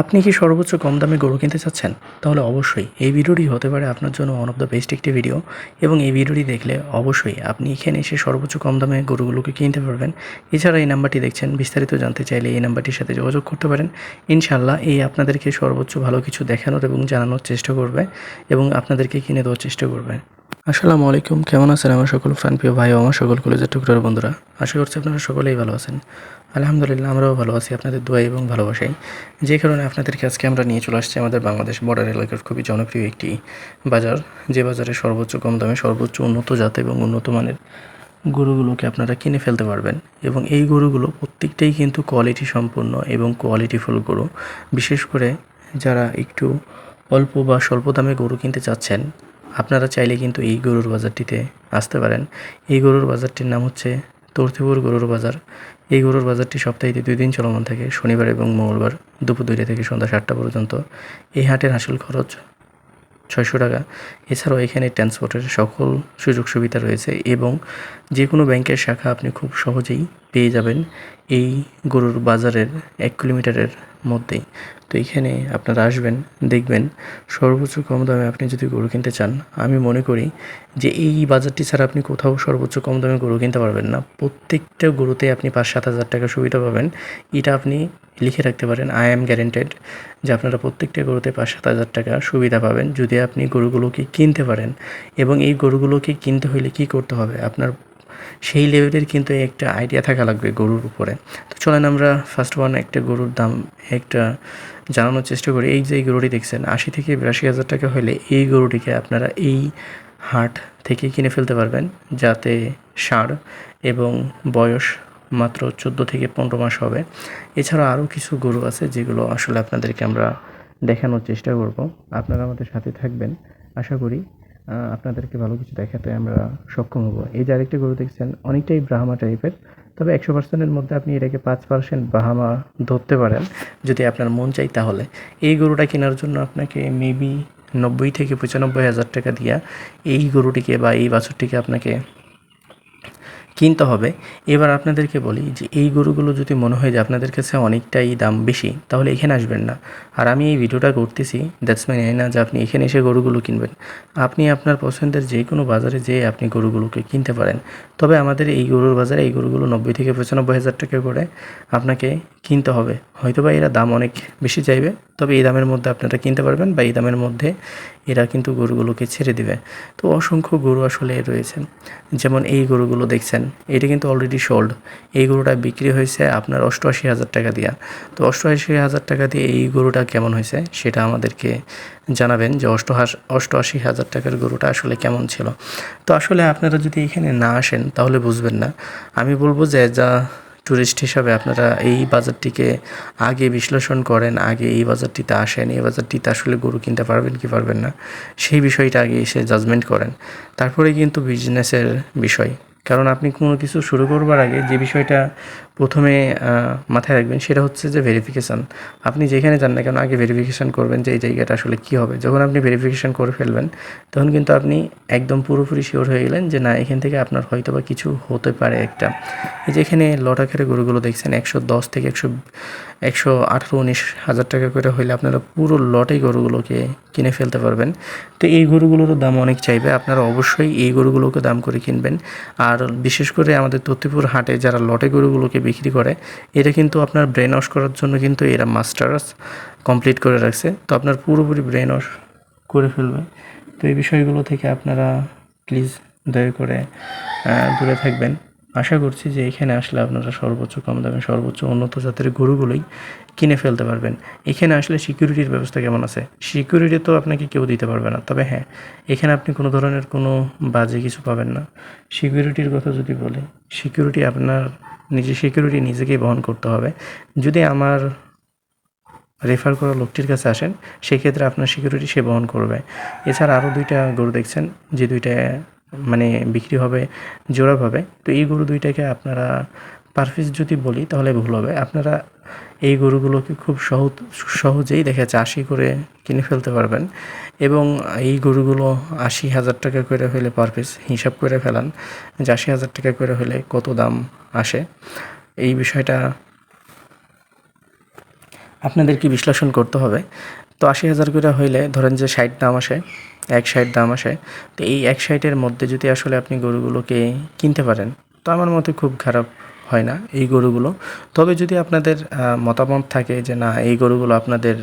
আপনি কি সর্বোচ্চ কম দামে গরু কিনতে চাচ্ছেন? তাহলে অবশ্যই এই ভিডিওটি হতে পারে আপনার জন্য ওয়ান অফ দ্য বেস্ট একটি ভিডিও এবং এই ভিডিওটি দেখলে অবশ্যই আপনি এখানে এসে সর্বোচ্চ কম দামে গরুগুলোকে কিনতে পারবেন। এছাড়া এই নাম্বারটি দেখছেন, বিস্তারিত জানতে চাইলে এই নাম্বারটির সাথে যোগাযোগ করতে পারেন। ইনশাল্লাহ এই আপনাদেরকে সর্বোচ্চ ভালো কিছু দেখানোর এবং জানানোর চেষ্টা করবে এবং আপনাদেরকে কিনে দেওয়ার চেষ্টা করবে। আসসালামু আলাইকুম, কেমন আছেন আমার সকল প্রাণপ্রিয় ভাই ও আমার সকল কলেজের টুকরার বন্ধুরা? আশা করছি আপনারা সকলেই ভালো আছেন। আলহামদুলিল্লাহ, আমরাও ভালো আছি, আপনাদের দোয়া এবং ভালোবাসাই। যে কারণে আপনাদেরকে আজকে আমরা নিয়ে চলে আসছি আমাদের বাংলাদেশ বর্ডার এলাকার খুবই জনপ্রিয় একটি বাজার। যে বাজারে সর্বোচ্চ, কম দামে সর্বোচ্চ, উন্নত জাত এবং উন্নত মানের গরুগুলোকে আপনারা কিনে ফেলতে পারবেন। এবং এই গরুগুলো প্রত্যেকটাই কিন্তু কোয়ালিটি সম্পন্ন এবং কোয়ালিটিফুল গরু। বিশেষ করে যারা একটু অল্প বা স্বল্প দামে গরু কিনতে চাচ্ছেন আপনারা চাইলে কিন্তু এই গরুর বাজারটিতে আসতে পারেন। এই গরুর বাজারটির নাম হচ্ছে তর্তিপুর গরুর বাজার। এই গরুর বাজারটি সপ্তাহে দুই দিন চলমান থাকে, শনিবার এবং মঙ্গলবার দুপুর দুইটা থেকে সন্ধ্যা সাতটা পর্যন্ত। এই হাটের আসল খরচ ছয়শো টাকা। এছাড়াও এখানে ট্রান্সপোর্টের সকল সুযোগ সুবিধা রয়েছে এবং যে কোনো ব্যাংকের শাখা আপনি খুব সহজেই পেয়ে যাবেন। এই গরুর বাজারের এক কিলোমিটারের মধ্যেই। তো এখানে আপনারা আসবেন, দেখবেন সর্বোচ্চ কম দামে আপনি যদি গরু কিনতে চান, আমি মনে করি যে এই বাজারটি ছাড়া আপনি কোথাও সর্বোচ্চ কম দামে গরু কিনতে পারবেন না। প্রত্যেকটা গরুতে আপনি পাঁচ সাত হাজার টাকা সুবিধা পাবেন। এটা আপনি লিখে রাখতে পারেন আই অ্যাম গ্যারেন্টেড যে আপনারা প্রত্যেকটা গরুতে পাঁচ সাত হাজার টাকা সুবিধা পাবেন যদি আপনি গরুগুলোকে কিনতে পারেন। এবং এই গরুগুলোকে কিনতে হলে কি করতে হবে? আপনার সেই লেভেলের কিন্তু একটা আইডিয়া থাকা লাগবে গরুর উপরে। তো চলেন আমরা ফার্স্ট ওয়ান একটা গরুর দাম একটা জানানোর চেষ্টা করি। এই যে এই গরুটি দেখছেন, আশি থেকে বিরাশি হাজার টাকা হলে এই গরুটিকে আপনারা এই হাট থেকে কিনে ফেলতে পারবেন, যাতে ষাঁড় এবং বয়স মাত্র চোদ্দ থেকে পনেরো মাস হবে। এছাড়া আরও কিছু গরু আছে যেগুলো আসলে আপনাদেরকে আমরা দেখানোর চেষ্টা করব। আপনারা আমাদের সাথে থাকবেন। আশা করি আপনাদেরকে ভালো কিছু দেখাতে আমরা সক্ষম হব। এই যে আরেকটা গরু দেখছেন, অনেকটাই ব্রাহ্মা টাইপের তবে একশো পার্সেন্টের মধ্যে আপনি এটাকে পাঁচ পার্সেন্ট ব্রাহ্মা ধরতে পারেন, যদি আপনার মন চাই তাহলে। এই গরুটা কেনার জন্য আপনাকে মেবি নব্বই থেকে পঁচানব্বই হাজার টাকা দিয়া এই গরুটিকে বা এই বাছুরটিকে আপনাকে কিনতে হবে। এবার আপনাদেরকে বলি যে, এই গরুগুলো যদি মনে হয় যে আপনাদের কাছে অনেকটাই দাম বেশি, তাহলে এখানে আসবেন না। আর আমি এই ভিডিওটা করতেছি দ্যাটস মাই না যে আপনি এখানে এসে গরুগুলো কিনবেন। আপনি আপনার পছন্দের যে কোনো বাজারে যেয়ে আপনি গরুগুলোকে কিনতে পারেন। তবে আমাদের এই গরুর বাজারে এই গরুগুলো নব্বই থেকে পঁচানব্বই হাজার টাকা করে আপনাকে কিনতে হবে। হয়তো বা এরা দাম অনেক বেশি চাইবে, তবে এই দামের মধ্যে আপনারা কিনতে পারবেন বা এই দামের মধ্যে এরা কিন্তু গরুগুলোকে ছেড়ে দিবে। তো অসংখ্য গরু আসলে রয়েছে। যেমন এই গরুগুলো দেখছেন এটা কিন্তু অলরেডি সোল্ড এই গরুটা বিক্রি হয়েছে আপনার অষ্টআশি হাজার টাকা দিয়া। তো অষ্টআশি হাজার টাকা দিয়ে এই গরুটা কেমন হয়েছে সেটা আমাদেরকে জানাবেন যে অষ্টহাস অষ্টআশি হাজার টাকার গরুটা আসলে কেমন ছিল। তো আসলে আপনারা যদি এখানে না আসেন তাহলে বুঝবেন না। আমি বলব যে যা ট্যুরিস্ট হিসাবে আপনারা এই বাজারটিকে আগে বিশ্লেষণ করেন, আগে এই বাজারটিতে আসেন, এই বাজারটিতে আসলে গরু কিনতে পারবেন কি পারবেন না, সেই বিষয়টা আগে এসে জাজমেন্ট করেন। তারপরে কিন্তু বিজনেসের বিষয়। কারণ আপনি কোনো কিছু শুরু করবার আগে যে বিষয়টা প্রথমে মাথায় রাখবেন সেটা হচ্ছে যে ভেরিফিকেশান আপনি যেখানে যান না কেন, আগে ভেরিফিকেশান করবেন যে এই জায়গাটা আসলে কী হবে। যখন আপনি ভেরিফিকেশান করে ফেলবেন, তখন কিন্তু আপনি একদম পুরোপুরি শিওর হয়ে গেলেন যে না, এখান থেকে আপনার হয়তো বা কিছু হতে পারে একটা। এই যে এখানে লট আকারে গরুগুলো দেখছেন, একশো দশ থেকে একশো একশো আঠারো, উনিশ হাজার টাকা করে হইলে আপনারা পুরো লটেই গরুগুলোকে কিনে ফেলতে পারবেন। তো এই গরুগুলোরও দাম অনেক চাইবে। আপনারা অবশ্যই এই গরুগুলোকে দাম করে কিনবেন। আর বিশেষ করে আমাদের তত্তিপুর হাটে যারা লটে গরুগুলোকে বিক্রি করে, এটা কিন্তু আপনার ব্রেন ওয়াশ করার জন্য কিন্তু এরা মাস্টার্স কমপ্লিট করে রাখছে। তো আপনার পুরোপুরি ব্রেন ওয়াশ করে ফেলবে। তো এই বিষয়গুলো থেকে আপনারা প্লিজ দয়া করে দূরে থাকবেন। আশা করছি যে এখানে আসলে আপনারা সর্বোচ্চ কম দামে সর্বোচ্চ উন্নত জাতের গরুগুলোই কিনে ফেলতে পারবেন। এখানে আসলে সিকিউরিটির ব্যবস্থা কেমন আছে? সিকিউরিটি তো আপনাকে কেউ দিতে পারবে না। তবে হ্যাঁ এখানে আপনি কোনো ধরনের কোনো বাজে কিছু পাবেন না। সিকিউরিটির কথা যদি বলি সিকিউরিটি আপনার নিজে সিকিউরিটি নিজেকে বহন করতে হবে। যদি আমার রেফার করা লোকটির কাছে আসেন, সেক্ষেত্রে আপনার সিকিউরিটি সে বহন করবে। এছাড়া আরও দুইটা গরু দেখছেন, যে দুইটা মানে বিক্রি হবে জোড়াভাবে তো এই গরু দুইটাকে আপনারা পার পিস যদি বলি, তাহলে ভুল হবে। আপনারা এই গরুগুলোকে খুব সহজ, সহজেই দেখা আশি করে কিনে ফেলতে পারবেন। এবং এই গরুগুলো আশি হাজার টাকা করে হলে পার পিস হিসাব করে ফেলান যে আশি হাজার টাকা করে হলে কত দাম আসে। এই বিষয়টা আপনাদেরকে বিশ্লেষণ করতে হবে। তো আশি হাজার করে হইলে ধরেন যে ষাট দাম আসে, এক ষাট দাম আসে। তো এই এক ষাটের মধ্যে যদি আসলে আপনি গরুগুলোকে কিনতে পারেন, তো আমার মতে খুব খারাপ হয় না এই গরুগুলো। তবে যদি আপনাদের মতামত থাকে যে না, এই গরুগুলো আপনাদের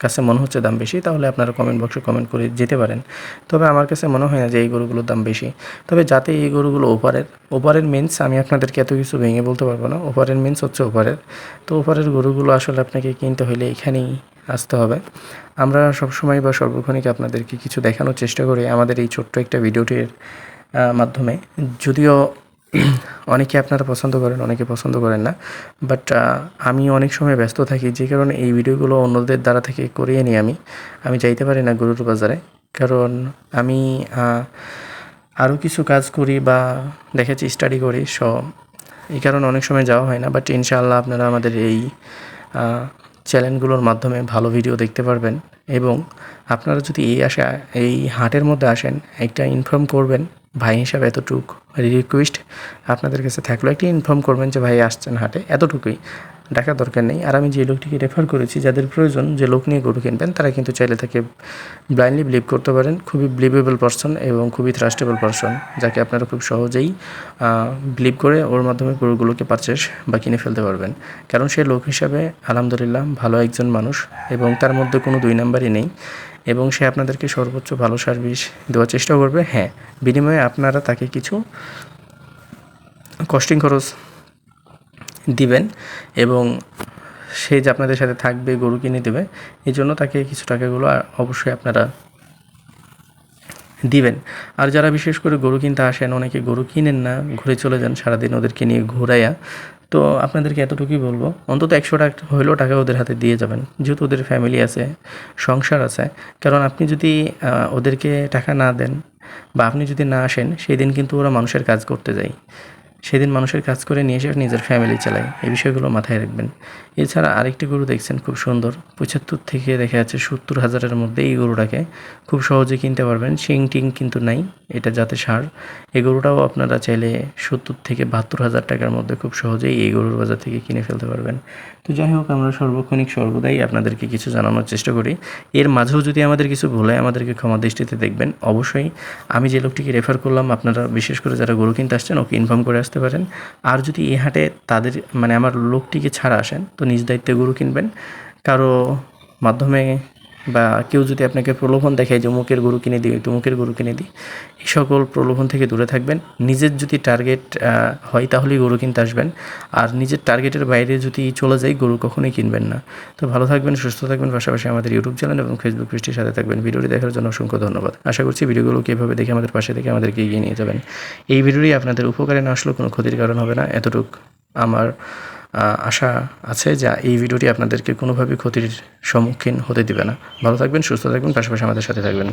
কাছে মনে হচ্ছে দাম বেশি, তাহলে আপনারা কমেন্ট বক্সে কমেন্ট করে যেতে পারেন। তবে আমার কাছে মনে হয় না যে এই গরুগুলোর দাম বেশি। তবে যাতে এই গরুগুলো ওপারের ওপারের মিন্স আমি আপনাদেরকে এত কিছু ভেঙে বলতে পারব না। ওপারের মিন্স হচ্ছে ওপারের। তো ওপারের গরুগুলো আসলে আপনাকে কিনতে হলে এখানেই আসতে হবে। আমরা সবসময় বা সর্বক্ষণিক আপনাদেরকে কিছু দেখানোর চেষ্টা করি আমাদের এই ছোট্ট একটা ভিডিওটির মাধ্যমে। যদিও অনেকে আপনারা পছন্দ করেন, অনেকে পছন্দ করেন না। বাট আমি অনেক সময় ব্যস্ত থাকি, যে কারণে এই ভিডিওগুলো অন্যদের দ্বারা থেকে করিয়ে নিই আমি। আমি যাইতে পারি না গরুর বাজারে। কারণ আমি আরও কিছু কাজ করি বা দেখেছি স্টাডি করি সো এই কারণে অনেক সময় যাওয়া হয় না। বাট ইনশাআল্লাহ আপনারা আমাদের এই চ্যানেলগুলোর মাধ্যমে ভালো ভিডিও দেখতে পারবেন। এবং আপনারা যদি এই আসা এই হাটের মধ্যে আসেন, একটা ইনফর্ম করবেন ভাই হিসাবে এতটুক রিকোয়েস্ট আপনাদের কাছে থাকল, একটি ইনফর্ম করবেন যে ভাই আসছেন হাটে, এতটুকুই। ডাকার দরকার নেই। আর আমি যে লোকটিকে রেফার করেছি, যাদের প্রয়োজন যে লোক নিয়ে গরু কিনবেন, তারা কিন্তু চাইলে তাকে ব্লাইন্ডলি বিলিভ করতে পারেন। খুবই বিলিভেবল পারসন এবং খুবই থ্রাস্টেবল পারসন যাকে আপনারা খুব সহজেই বিলিভ করে ওর মাধ্যমে গরুগুলোকে পারচেস বা কিনে ফেলতে পারবেন। কারণ সে লোক হিসাবে আলহামদুলিল্লাহ ভালো একজন মানুষ এবং তার মধ্যে কোনো দুই নাম্বারই নেই। এবং সে আপনাদেরকে সর্বোচ্চ ভালো সার্ভিস দেওয়ার চেষ্টা করবে। হ্যাঁ বিনিময়ে আপনারা তাকে কিছু কস্টিং খরচ দিবেন এবং সে যে আপনাদের সাথে থাকবে, গরু কিনে দেবে, এই জন্য তাকে কিছু টাকাগুলো অবশ্যই আপনারা দিবেন। আর যারা বিশেষ করে গরু কিনতে আসেন, অনেকে গরু কিনেন না, ঘুরে চলে যান সারাদিন ওদেরকে নিয়ে ঘুরাইয়া। তো আপনাদেরকে এতটুকুই বলব, অন্তত একশো টাকা হইলেও টাকা ওদের হাতে দিয়ে যাবেন, যেহেতু ওদের ফ্যামিলি আছে, সংসার আছে। কারণ আপনি যদি ওদেরকে টাকা না দেন বা আপনি যদি না আসেন, সেই দিন কিন্তু ওরা মানুষের কাজ করতে যায়। সেদিন মানুষের কাজ করে নিয়ে এসে নিজের ফ্যামিলি চালায়। এই বিষয়গুলো মাথায় রাখবেন। এছাড়া আরেকটি গরু দেখছেন, খুব সুন্দর। পঁচাত্তর থেকে দেখা যাচ্ছে সত্তর হাজারের মধ্যে এই গরুটাকে খুব সহজে কিনতে পারবেন। শিং টিং কিন্তু নাই। এটা যাতে সার। এই গরুটাও আপনারা চাইলে সত্তর থেকে বাহাত্তর হাজার টাকার মধ্যে খুব সহজেই এই গরুর বাজার থেকে কিনে ফেলতে পারবেন। তো যাই হোক, আমরা সর্বক্ষণিক সর্বদাই আপনাদেরকে কিছু জানানোর চেষ্টা করি। এর মাঝেও যদি আমাদের কিছু ভুল আমাদেরকে ক্ষমা দৃষ্টিতে দেখবেন। অবশ্যই আমি যে লোকটিকে রেফার করলাম, আপনারা বিশেষ করে যারা গরু কিনতে আসছেন, ওকে ইনফর্ম করে আসতে পারেন। আর যদি এই হাটে তাদের মানে আমার লোকটিকে ছাড়া আসেন, তো নিজ দায়িত্বে গরু কিনবেন। কারও মাধ্যমে বা কেউ যদি আপনাকে প্রলোভন দেখায় যে অমুকের গরু কিনে দিই তমুকের গরু কিনে দিই, এই সকল প্রলোভন থেকে দূরে থাকবেন। নিজের যদি টার্গেট হয় তাহলেই গরু কিনতে আসবেন। আর নিজের টার্গেটের বাইরে যদি চলে যায় গরু কখনোই কিনবেন না। তো ভালো থাকবেন, সুস্থ থাকবেন, পাশাপাশি আমাদের ইউটিউব চ্যানেল এবং ফেসবুক পেজটির সাথে থাকবেন। ভিডিওটি দেখার জন্য অসংখ্য ধন্যবাদ। আশা করছি ভিডিওগুলো কীভাবে দেখে আমাদের পাশে থেকে আমাদেরকে এগিয়ে নিয়ে যাবেন। এই ভিডিওটি আপনাদের উপকারে না আসলেও কোনো ক্ষতির কারণ হবে না। এতটুক আমার আশা আছে যা এই ভিডিওটি আপনাদেরকে কোনোভাবেই ক্ষতির সম্মুখীন হতে দিবে না। ভালো থাকবেন, সুস্থ থাকবেন, পাশাপাশি আমাদের সাথে থাকবেন।